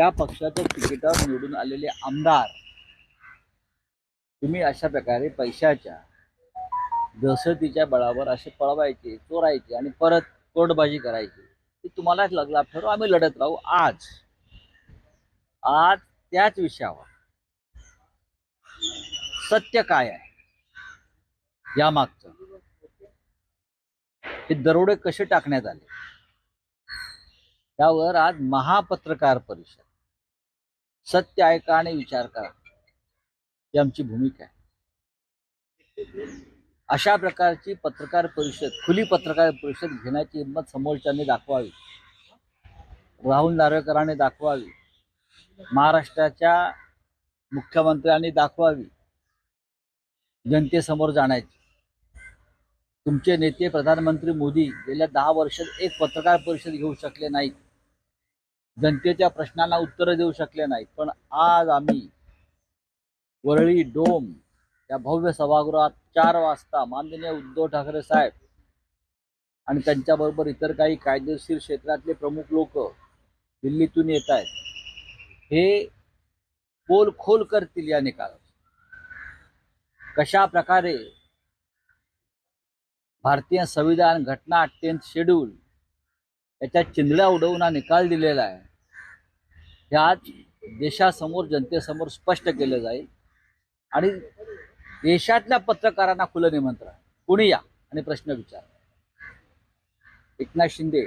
त्या पक्षाच्या तिकिटावर निवडून आलेले आमदार तुम्ही अशा प्रकारे पैशाच्या दहशतीच्या बळावर असे पळवायचे चोरायचे आणि परत कोर्टबाजी करायची ते तुम्हालाच लागला ठरव आम्ही लढत राहू आज. आज त्याच विषयावर. सत्य काय आहे? यामागचं. हे दरोडे कसे टाकण्यात आले? त्यावर आज महापत्रकार परिषद. सत्य ऐका आणि विचार करा. ही आमची भूमिका आहे. अशा प्रकारची पत्रकार परिषद खुली पत्रकार परिषद घेण्याची हिंमत समोरच्यांनी दाखवावी. राहुल नार्वेकरांनी दाखवावी. महाराष्ट्राच्या मुख्यमंत्र्यांनी दाखवावी. जनतेसमोर जाण्याची. तुमचे नेते प्रधानमंत्री मोदी गेल्या दहा वर्षात एक पत्रकार परिषद घेऊ शकले नाहीत. जनतेच्या प्रश्नांना उत्तरं देऊ शकले नाहीत. पण आज आम्ही वरळी डोम या भव्य सभागृहात चार वाजता माननीय उद्धव ठाकरे साहेब आणि त्यांच्याबरोबर इतर काही कायदेशीर क्षेत्रातले प्रमुख लोक दिल्लीतून येत आहेत. हे खोल खोल करतील या निकालात कशा प्रकारे भारतीय संविधान घटना अत्यंत शेड्यूल याच्या चिंधड्या उडवून हा निकाल दिलेला आहे. हे आज देशासमोर जनतेसमोर स्पष्ट केलं जाईल. आणि देशातल्या पत्रकारांना खुलं निमंत्रण. कुणी या? आणि प्रश्न विचार. एकनाथ शिंदे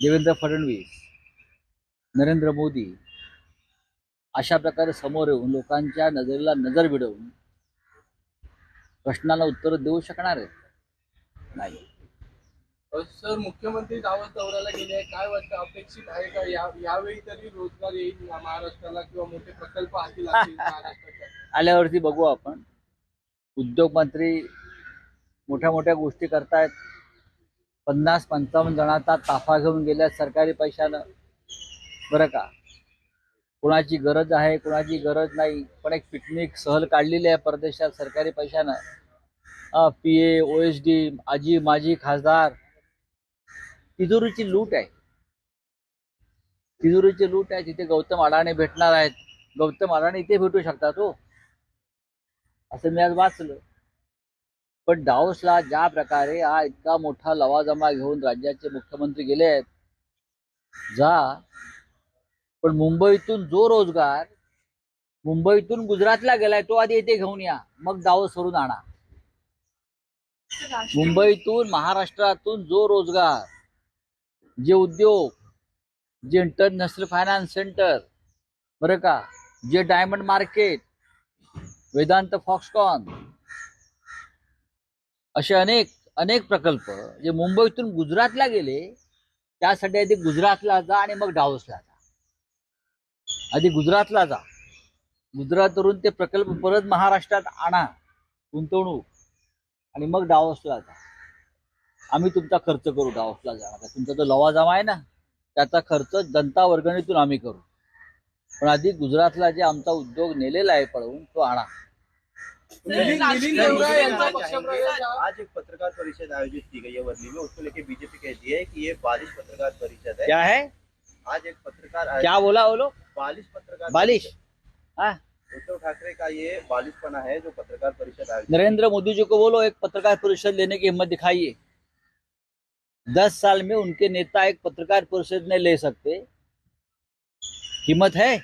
देवेंद्र फडणवीस नरेंद्र मोदी अशा प्रकारे समोर येऊन लोकांच्या नजरेला नजर भिडवून प्रश्नाला उत्तर देऊ शकणार आहेत? नाही. सर मुख्यमंत्री गावात दौऱ्याला गेले काय वाटतं? अपेक्षित आहे का? या यावेळी तरी रोजगार येईल महाराष्ट्राला किंवा मोठे प्रकल्प हाती लागतील महाराष्ट्राच्या? आल्यावरती बघू आपण. उद्योग मंत्री मोठ्या मोठ्या गोष्टी करतायत. पन्नास पंचावन्न जणांचा ताफा घेऊन गेल्या सरकारी पैशानं. बरं का? कोणाची गरज आहे कोणाची गरज नाही. पण एक पिकनिक सहल काढलेली आहे परदेशात सरकारी पैशानं. P A O S D आजी माजी खासदार. तिजोरीची लूट आहे. तिजोरीची लूट आहे. तिथे गौतम अडाणे भेटणार आहेत. गौतम अडाणे इथे भेटू शकतात हो. असं मी आज वाचलं. पण डावसला ज्या प्रकारे हा इतका मोठा लवाजमा घेऊन राज्याचे मुख्यमंत्री गेले आहेत जा. पण मुंबईतून जो रोजगार मुंबईतून गुजरातला गेलाय तो आधी इथे घेऊन या. मग डावस आणा. मुंबईतून महाराष्ट्रातून जो रोजगार जे उद्योग जे इंटरनॅशनल फायनान्स सेंटर बरं का? जे डायमंड मार्केट वेदांत फॉक्सकॉन असे अनेक अनेक प्रकल्प जे मुंबईतून गुजरातला गेले त्यासाठी आधी गुजरातला जा आणि मग डावसला जा. आधी गुजरातला जा. गुजरातवरून ते प्रकल्प परत महाराष्ट्रात आणा गुंतवणूक आणि मग डावसला जा. आम्ही तुमचा खर्च करू डावसला जाणार तुमचा जो लवाजमा आहे ना त्याचा खर्च जनता वर्गणीतून आम्ही करू पण आधी गुजरातला जे आमचा उद्योग नेलेला आहे पळवून तो आणा हा- आज एक पत्रकार परिषद आयोजित की गई है वर्ली में उसको लेके बीजेपी कहती है कि ये बालिश पत्रकार परिषद है क्या है आज एक पत्रकार क्या बोला बोलो बालिश पत्रकार बालिश। हाँ उद्धव ठाकरे का ये बालिशपना है जो पत्रकार परिषद आयोजित नरेंद्र मोदी जी को बोलो एक पत्रकार परिषद लेने की हिम्मत दिखाइए दस साल में उनके नेता एक पत्रकार परिषद नहीं ले सकते। हिम्मत है?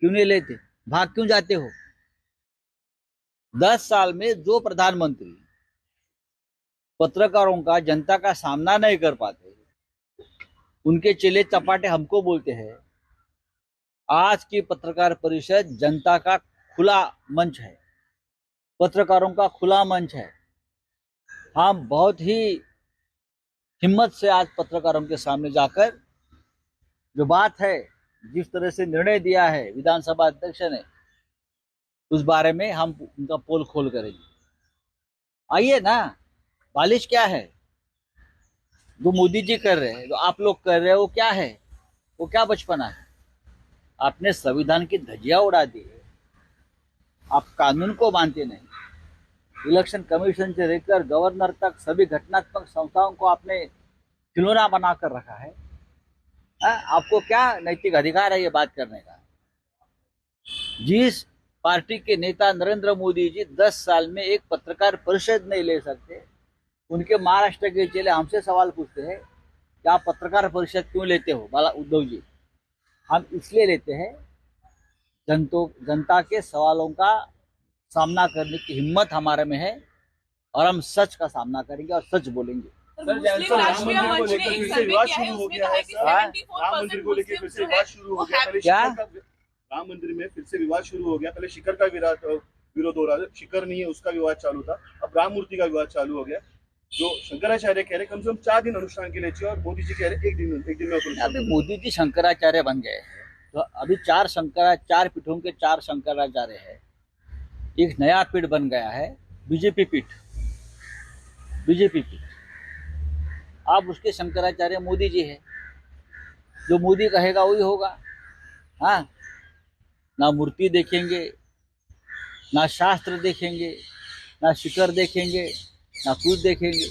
क्यों नहीं लेते? भाग क्यों जाते हो? दस साल में जो प्रधानमंत्री पत्रकारों का, जनता का सामना नहीं कर पाते, उनके चेले चपाटे हमको बोलते हैं, आज की पत्रकार परिषद जनता का खुला मंच है। पत्रकारों का खुला मंच है। हम बहुत ही हिम्मत से आज पत्रकारों के सामने जाकर जो बात है, जिस तरह से निर्णय दिया है, विधानसभा अध्यक्ष ने, उस बारे में हम उनका पोल खोल करेंगे। आइए ना बालिश क्या है? जो मोदी जी कर रहे हैं, जो आप लोग कर रहे हैं, वो क्या है? वो क्या बचपना है? आपने संविधान की धजिया उड़ा दी है। आप कानून को मानते नहीं। इलेक्शन कमीशन से लेकर गवर्नर तक सभी घटनात्मक संस्थाओं को आपने खिलौना बनाकर रखा है। हाँ, आपको क्या नैतिक अधिकार है ये बात करने का? जिस पार्टी के नेता नरेंद्र मोदी जी दस साल में एक पत्रकार परिषद नहीं ले सकते उनके महाराष्ट्र के चेले हमसे सवाल पूछते हैं कि आप पत्रकार परिषद क्यों लेते हो? बाला उद्धव जी। हम इसलिए लेते हैं जनता के सवालों का सामना करने की हिम्मत हमारे में है और हम सच का सामना करेंगे और सच बोलेंगे। सर, जैसा राम मंदिर को लेकर फिर से विवाद शुरू हो गया है कि सर। 74% राम मंदिर को लेकर फिर से है विवाद शुरू हो गया। क्या? राम मंदिर में फिर से विवाद शुरू हो गया। पहले शिखर का विराट विरोध हो रहा था शिखर नहीं है उसका विवाद चालू था। अब राम मूर्ति का विवाद चालू हो गया। जो शंकराचार्य कह रहे कम से कम चार दिन अनुष्ठान के लिए चाहिए और मोदी जी कह रहे एक दिन एक दिन में अभी मोदी जी शंकराचार्य बन गए तो अभी चार शंकरा चार पीठों के चार शंकराचार्य है। एक नया पीठ बन गया है, बीजेपी पीठ। बीजेपी पीठ। आप उसके शंकराचार्य मोदी जी है। जो मोदी कहेगा वही होगा। हाँ ना मूर्ति देखेंगे, ना शास्त्र देखेंगे, ना शिखर देखेंगे, ना कुछ देखेंगे।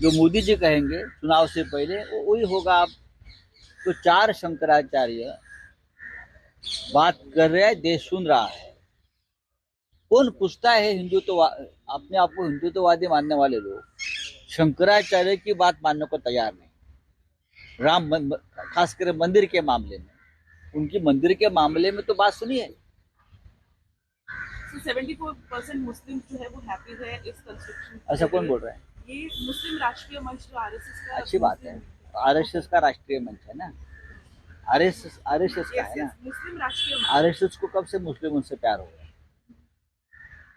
जो मोदी जी कहेंगे, चुनाव से पहले वो वही होगा आप। तो चार शंकराचार्य बात कर रहे हैं, देश सुन रहा है। कौन पूछता है हिंदुत्व अपने आप को हिंदुत्ववादी मानने वाले लोग। शंकराचार्य की बात मानने को तैयार नहीं। राम खासकर मंदिर के मामले में। उनकी मंदिर के मामले में तो बात सुनिए। सेवेंटी फोर परसेंट मुस्लिम जो है वो हैप्पी है इस कंस्ट्रक्शन ऐसा कौन बोल रहा है? ये मुस्लिम राष्ट्रीय मंच जो आरएसएस का अच्छी बात है। आरएसएस का राष्ट्रीय मंच है ना? आरएसएस आरएसएस का है ना? मुस्लिम राष्ट्रीय आरएसएस को कब से मुस्लिम उनसे प्यार हो गया?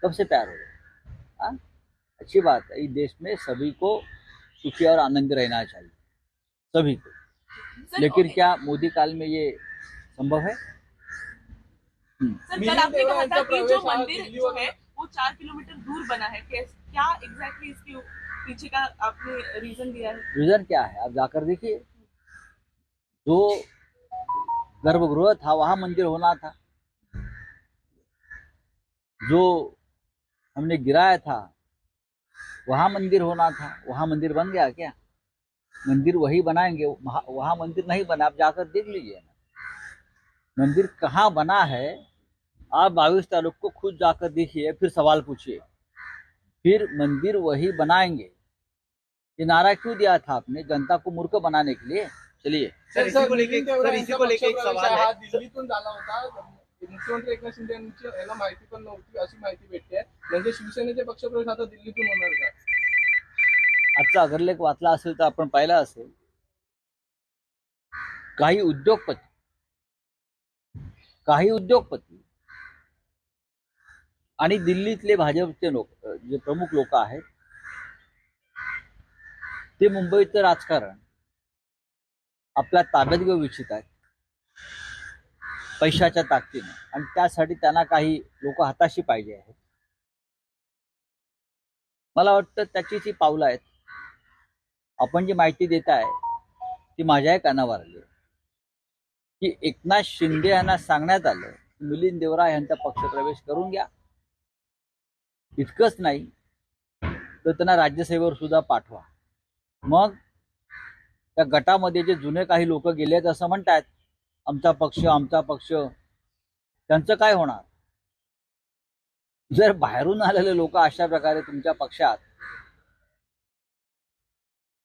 कब से प्यार हो गया हाँ? अच्छी बात है इस देश में सभी को सुखी और आनंद रहना चाहिए सभी को। लेकिन क्या मोदी काल में ये संभव है? हम्म, सर कल आपने कहा था कि जो मंदिर जो है वो चार किलोमीटर दूर बना है क्या एग्जैक्टली इसके पीछे का आपने रीजन दिया है? रीजन क्या है? आप जाकर देखिए। जो गर्भगृह था वहाँ मंदिर होना था। जो हमने गिराया था। वहाँ मंदिर होना था। वहाँ मंदिर बन गया क्या? मंदिर वही बनाएँगे। वहाँ मंदिर नहीं बना। आप जाकर देख लीजिए ना। मंदिर कहाँ बना है? आप बाईस तारीख को खुद जाकर देखिए फिर सवाल पूछिए। फिर मंदिर वही बनाएँगे। ये नारा क्यों दिया था आपने? जनता को मूर्ख बनाने के लिए। चलिए। सर, इसी को लेके- सर, इसी को लेके एक सवाल हा। मुख्यमंत्री एकनाथ शिंदे यांची याला माहिती पण नव्हती अशी माहिती भेटते. म्हणजे शिवसेनेचे पक्षप्रवेश आता दिल्लीतून होणार का? आजचा अग्रलेख वाचला असेल तर आपण पाहिला असेल. काही उद्योगपती काही उद्योगपती आणि दिल्लीतले भाजपचे लोक जे प्रमुख लोक आहेत ते मुंबईचं राजकारण आपल्या ताब्यात घेऊ इच्छित आहेत. पैशाच्या ताकदीनं. आणि त्यासाठी त्यांना काही लोक हाताशी पाहिजे आहेत. मला वाटतं त्याची जी पावलं आहेत आपण जी माहिती देत आहे ती माझ्याही कानावर आली की एकनाथ शिंदे यांना सांगण्यात आलं मिलिंद देवरा यांचा पक्षप्रवेश करून घ्या. इतकंच नाही तर त्यांना राज्यसेवेवर सुद्धा पाठवा. मग त्या गटामध्ये जे जुने काही लोक गेले आहेत असं म्हणतात आमचा पक्ष आमचा पक्ष त्यांचं काय होणार? जर बाहेरून आलेले लोक अशा प्रकारे तुमच्या पक्षात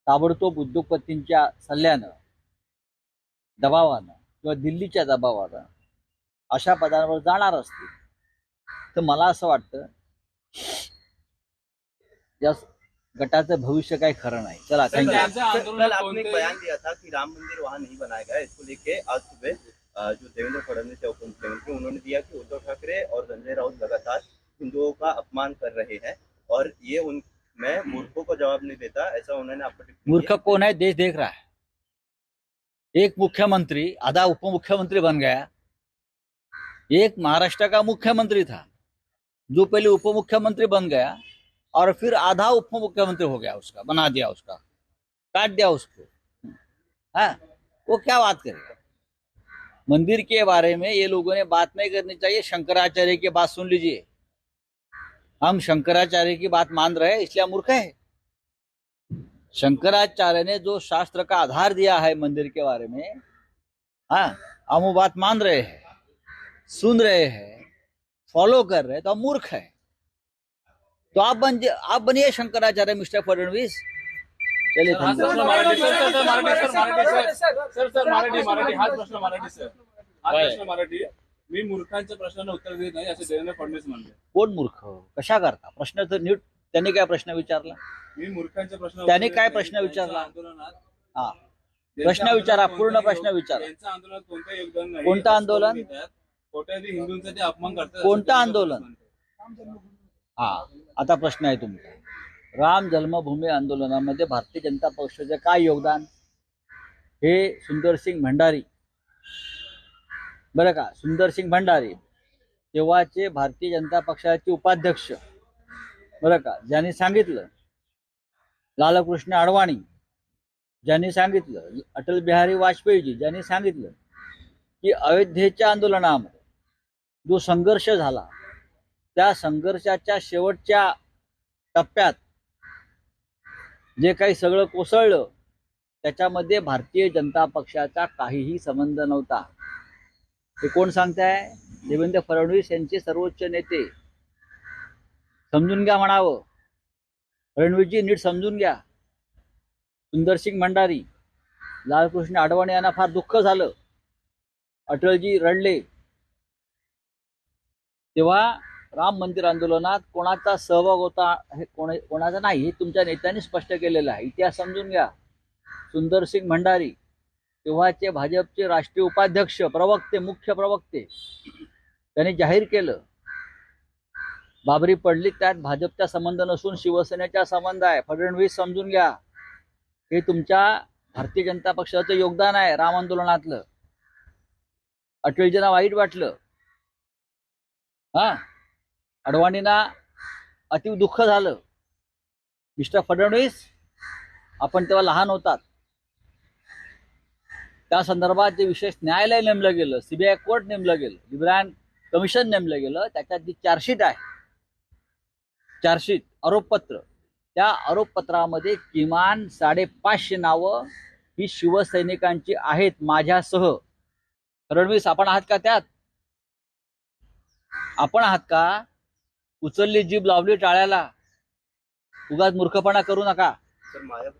ताबडतोब उद्योगपतींच्या सल्ल्यानं दबावानं किंवा दिल्लीच्या दबावानं अशा पदांवर जाणार असतील तर मला असं वाटतं या गटाचं भविष्य काही खरं नाही. चला कल आपने एक बयान दिया था कि राम मंदिर वहाँ नहीं बनाया गया इसको लेके आज सुबह जो देवेंद्र फडणवीस है उप मुख्यमंत्री उन्होंने दिया कि उद्धव ठाकरे और संजय राउत लगातार हिंदुओं का अपमान कर रहे हैं और ये उन मैं मूर्खों को जवाब नहीं देता ऐसा उन्होंने आपको मूर्ख कौन है? देश देख रहा है। एक मुख्यमंत्री आधा उप मुख्यमंत्री बन गया। एक महाराष्ट्र का मुख्यमंत्री था। जो पहले उप मुख्यमंत्री बन गया और फिर आधा उप मुख्यमंत्री हो गया उसका, बना दिया उसका, काट दिया उसको। हाँ वो क्या बात करेगा मंदिर के बारे में ये लोगों ने बात नहीं करनी चाहिए, शंकराचार्य की बात सुन लीजिए। हम शंकराचार्य की बात मान रहे हैं, इसलिए मूर्ख है। शंकराचार्य ने जो शास्त्र का आधार दिया है मंदिर के बारे में हाँ हम वो बात मान रहे हैं, सुन रहे हैं, फॉलो कर रहे हैं तो हम मूर्ख है। तो आप बन आप बनिए शंकराचार्य मिस्टर फडणवीस। चलिए मराठी मी मूर्खांच्या प्रश्नाला उत्तर देत नाही असे देवेंद्र फडणवीस म्हणले. कोण मूर्ख? कशा करता? प्रश्न तर नीट त्यांनी काय प्रश्न विचारला? मी मूर्खांच्या प्रश्न त्याने काय प्रश्न विचारला? आंदोलनात हा. प्रश्न विचारा, पूर्ण प्रश्न विचारा. त्यांचं आंदोलनात कोणतं योगदान नाही कोणतं आंदोलन? हिंदूंचा ते अपमान करतात कोणतं आंदोलन? हा आता प्रश्न आहे तुमचा. राम जन्मभूमी आंदोलनामध्ये भारतीय जनता पक्षाचे काय योगदान? हे सुंदरसिंग भंडारी. बरं का सुंदरसिंग भंडारी तेव्हाचे भारतीय जनता पक्षाचे उपाध्यक्ष. बरं का ज्यांनी सांगितलं लालकृष्ण अडवाणी ज्यांनी सांगितलं अटल बिहारी वाजपेयीजी ज्यांनी सांगितलं की अयोध्येच्या आंदोलनामध्ये जो संघर्ष झाला त्या संघर्षाच्या शेवटच्या टप्प्यात जे काही सगळं कोसळलं त्याच्यामध्ये भारतीय जनता पक्षाचा काहीही संबंध नव्हता. हे कोण सांगताय? देवेंद्र फडणवीस यांचे सर्वोच्च नेते. समजून घ्या म्हणावं. फडणवीसजी नीट समजून घ्या. सुंदरसिंग भंडारी लालकृष्ण आडवाणी यांना फार दुःख झालं. अटलजी रडले. तेव्हा राम मंदिर आंदोलनात कोणाचा सहभाग होता हे कोण कोणाचा नाही हे तुमच्या नेत्यांनी स्पष्ट केलेलं आहे. इतिहास समजून घ्या. सुंदरसिंग भंडारी तेव्हाचे भाजपचे राष्ट्रीय उपाध्यक्ष प्रवक्ते मुख्य प्रवक्ते त्यांनी जाहीर केलं. बाबरी पडली त्यात भाजपचा संबंध नसून शिवसेनेचा संबंध आहे. फडणवीस समजून घ्या. हे तुमच्या भारतीय जनता पक्षाचं योगदान आहे राम आंदोलनातलं. अटलजींना वाईट वाटलं. हा? अडवाणींना अति दुःख झालं. मिस्टर फडणवीस आपण तेव्हा लहान होतात. त्या संदर्भात जे विशेष न्यायालय नेमलं गेलं सीबीआय कोर्ट नेमलं गेलं लिब्रायन कमिशन नेमलं गेलं त्याच्यात जी चार्जशीट आहे चार्जशीट आरोपपत्र त्या आरोपपत्रामध्ये किमान साडेपाचशे नावं ही शिवसैनिकांची आहेत माझ्यासह. फडणवीस आपण आहात का त्यात? आपण आहात का? उचलली जीभ लावली टाळ्याला. उगाच मूर्खपणा करू नका. सर माझ्या